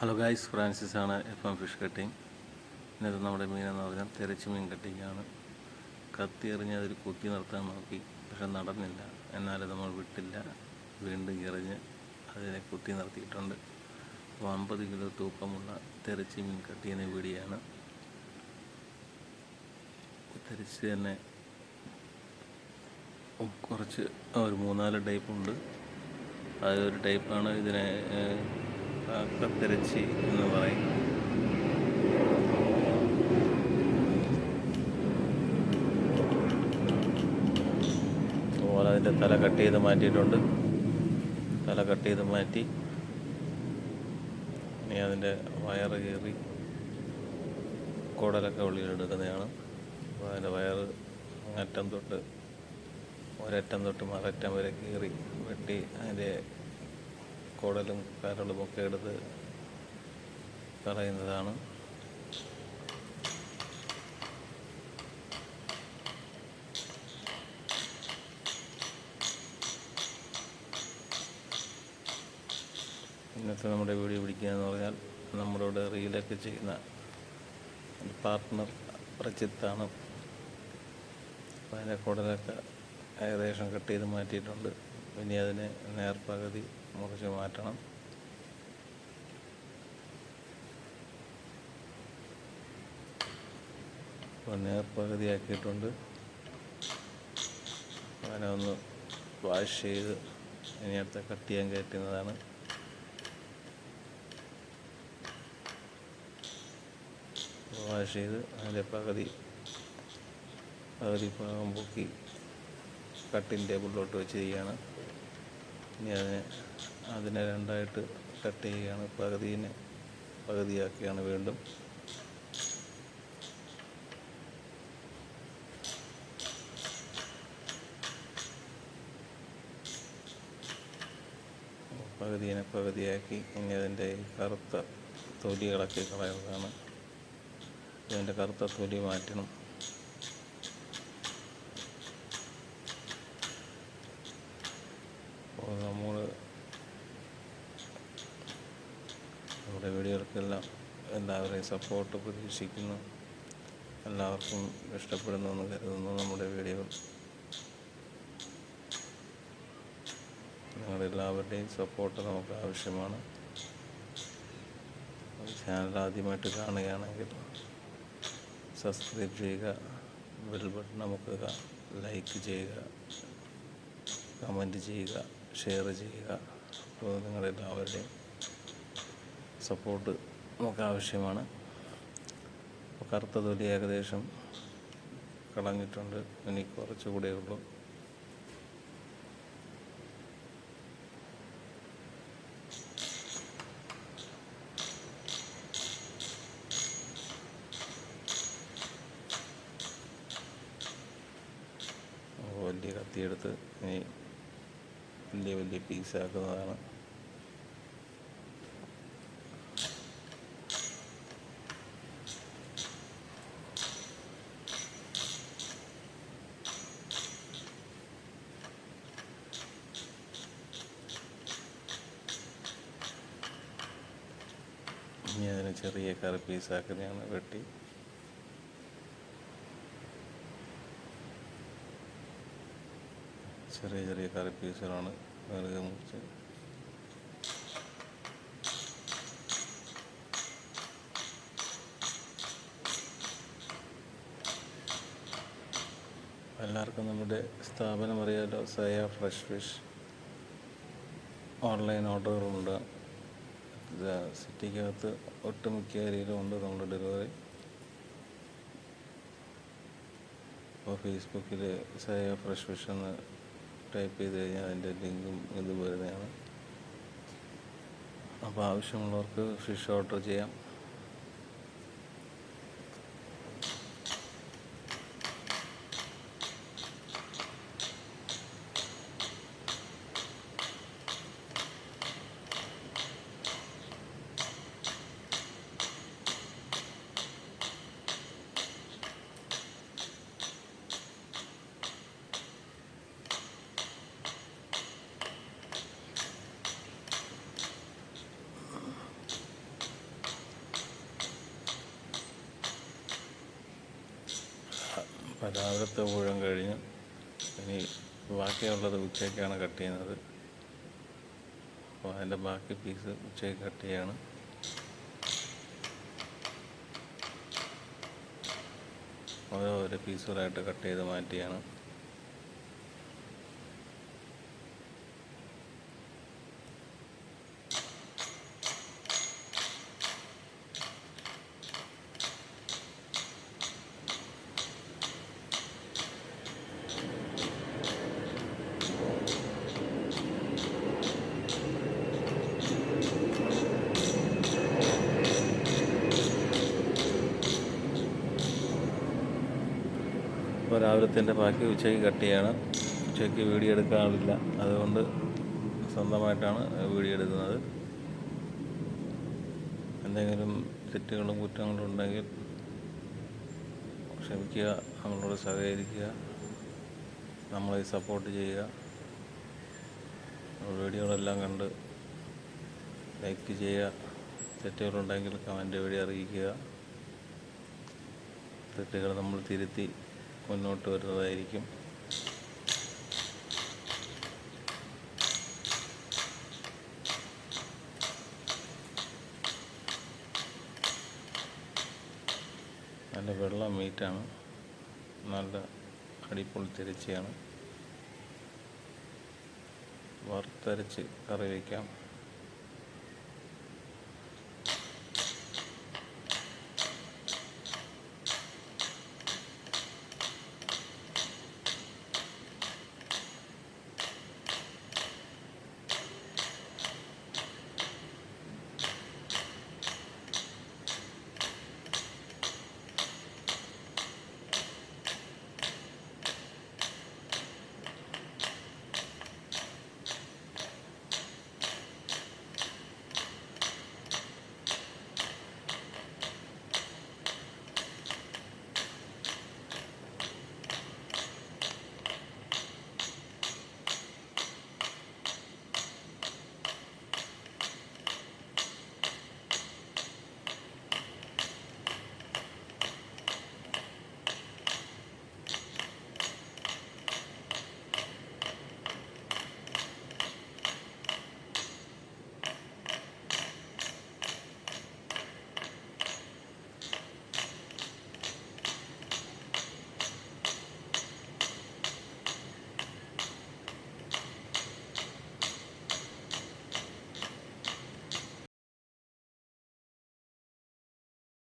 Hello guys Francis ആണ് F M fish cutting ഇന്നത്തെ നമ്മുടെ മീനെന്ന് പറഞ്ഞാൽ തിരച്ച് മീൻ കട്ടിങ്ങാണ് കത്തി എറിഞ്ഞ് അതിൽ കുത്തി നിർത്താൻ നോക്കി. പക്ഷെ നടന്നില്ല. എന്നാലും നമ്മൾ വിട്ടില്ല. വീണ്ടും എറിഞ്ഞ് അതിനെ കുത്തി നിർത്തിയിട്ടുണ്ട്. അപ്പോൾ അമ്പത് കിലോ തൂക്കമുള്ള തിരച്ച് മീൻ കട്ടിയെന്ന വീടിയാണ് തിരച്ച് തന്നെ കുറച്ച് ഒരു മൂന്നാൽ ടൈപ്പുണ്ട് അതിലൊരു ടൈപ്പാണ് ഇതിനെ കത്തിരച്ചി എന്ന് പറയും. അതുപോലെ അതിന്റെ തല കട്ട് ചെയ്ത് മാറ്റിയിട്ടുണ്ട്. തല കട്ട് ചെയ്ത് മാറ്റി ഇനി അതിന്റെ വയറ് കയറി കുടലൊക്കെ ഉള്ളിലെടുക്കുന്നതാണ്. അപ്പോൾ അതിന്റെ വയറ് അറ്റം തൊട്ട് ഒരറ്റം തൊട്ട് മററ്റം വരെ കീറി വെട്ടി അതിന്റെ കുടലും കരളുമൊക്കെ എടുത്ത് കളയുന്നതാണ്. ഇന്നത്തെ നമ്മുടെ വീഡിയോ പിടിക്കുക എന്ന് പറഞ്ഞാൽ നമ്മളോട് റീലൊക്കെ ചെയ്യുന്ന പാർട്ട്ണർ പ്രജിത്താണ്. അപ്പോൾ അതിന്റെ കുടലൊക്കെ ഏകദേശം കട്ട് ചെയ്ത് മാറ്റിയിട്ടുണ്ട്. പിന്നെ അതിനെ നേർപകുതി മുറിച്ച് മാറ്റണം. അപ്പോൾ നേർപ്പകുതിയാക്കിയിട്ടുണ്ട് അങ്ങനെ ഒന്ന് വാഷ് ചെയ്ത് ഇനി അടുത്ത കട്ട് ചെയ്യാൻ കയറ്റുന്നതാണ്. വാഷ് ചെയ്ത് അതിന്റെ പകുതി പകുതി ഭാഗം പൊക്കി കട്ടിങ് ടേബിളിലോട്ട് വെച്ച് ചെയ്യുകയാണ് ഇനി അതിനെ അതിനെ രണ്ടായിട്ട് കട്ട് ചെയ്യുകയാണ്. പകുതിനെ പകുതിയാക്കിയാണ് വീണ്ടും. പകുതിനെ പകുതിയാക്കി ഇനി അതിന്റെ കറുത്ത തൊലികളൊക്കെ കളയുന്നതാണ്. ഇതിന്റെ കറുത്ത തൊലി മാറ്റണം. നമ്മൾ നമ്മുടെ വീഡിയോകൾക്കെല്ലാം എല്ലാവരെയും സപ്പോർട്ട് പ്രതീക്ഷിക്കുന്നു. എല്ലാവർക്കും ഇഷ്ടപ്പെടുന്നു എന്ന് കരുതുന്നു നമ്മുടെ വീഡിയോ. നിങ്ങളെല്ലാവരുടെയും സപ്പോർട്ട് നമുക്ക് ആവശ്യമാണ്. ചാനൽ ആദ്യമായിട്ട് കാണുകയാണെങ്കിൽ സബ്സ്ക്രൈബ് ചെയ്യുക ബെൽ ബട്ടൺ നമുക്ക് ലൈക്ക് ചെയ്യുക കമന്റ് ചെയ്യുക. ഷെയർ ചെയ്യുക. അപ്പോൾ നിങ്ങളുടെ എല്ലാവരുടെയും സപ്പോർട്ട് നമുക്ക് ആവശ്യമാണ്. അപ്പോൾ കറുത്ത തൊലി ഏകദേശം കളഞ്ഞിട്ടുണ്ട്. ഇനി കുറച്ചുകൂടെ ഉള്ളൂ. വലിയ കത്തിയെടുത്ത് ഇനി വലിയ വലിയ പീസാക്കുന്നതാണ്. ഇനി അതിനെ ചെറിയ കറി പീസാക്കുന്നതാണ് വെട്ടി. ചെറിയ ചെറിയ കറി പീസുകളാണ് വെറുതെ മുറിച്ച്. എല്ലാവർക്കും നമ്മുടെ സ്ഥാപനം അറിയാലോ സയ ഫ്രഷ് ഫിഷ്. ഓൺലൈൻ ഓർഡറുകളുണ്ട്. സിറ്റിക്കകത്ത് ഒട്ടുമിക്ക ഏരിയയിലും ഉണ്ട് നമ്മുടെ ഡെലിവറി. അപ്പോൾ ഫേസ്ബുക്കിൽ സയ ഫ്രഷ് ഫിഷ് എന്ന് ടൈപ്പ് ചെയ്ത് കഴിഞ്ഞാൽ അതിന്റെ ലിങ്കും ഇത് വരുന്നതാണ് അപ്പോൾ ആവശ്യമുള്ളവർക്ക് ഫിഷ് ഓർഡർ ചെയ്യാം. അപ്പോൾ ഊഴം കഴിഞ്ഞ് ഇനി ബാക്കിയുള്ളത് ഉച്ചയ്ക്കാണ് കട്ട് ചെയ്യുന്നത്. അപ്പോൾ അതിന്റെ ബാക്കി പീസ് ഉച്ചയ്ക്ക് കട്ട് ചെയ്യാണ്. ഓരോ ഓരോ പീസുകളായിട്ട് കട്ട് ചെയ്ത് മാറ്റിയാണ്. അപ്പോൾ രാവിലത്തിന്റെ ബാക്കി ഉച്ചയ്ക്ക് കട്ട് ചെയ്യണം. ഉച്ചയ്ക്ക് വീഡിയോ എടുക്കാറില്ല അതുകൊണ്ട് സ്വന്തമായിട്ടാണ് വീഡിയോ എടുക്കുന്നത്. എന്തെങ്കിലും തെറ്റുകളും കുറ്റങ്ങളും ഉണ്ടെങ്കിൽ ക്ഷമിക്കുക നമ്മളോട് സഹകരിക്കുക നമ്മളെ സപ്പോർട്ട് ചെയ്യുക. വീഡിയോകളെല്ലാം കണ്ട് ലൈക്ക് ചെയ്യുക. തെറ്റുകളുണ്ടെങ്കിൽ കമന്റ് വഴി അറിയിക്കുക. തെറ്റുകൾ നമ്മൾ തിരുത്തി മുന്നോട്ട് വരുന്നതായിരിക്കും. നല്ല വെള്ള മീറ്റാണ്. നല്ല അടിപൊളി തിരച്ചിയാണ്. വറുത്തരച്ച് കറി വയ്ക്കാം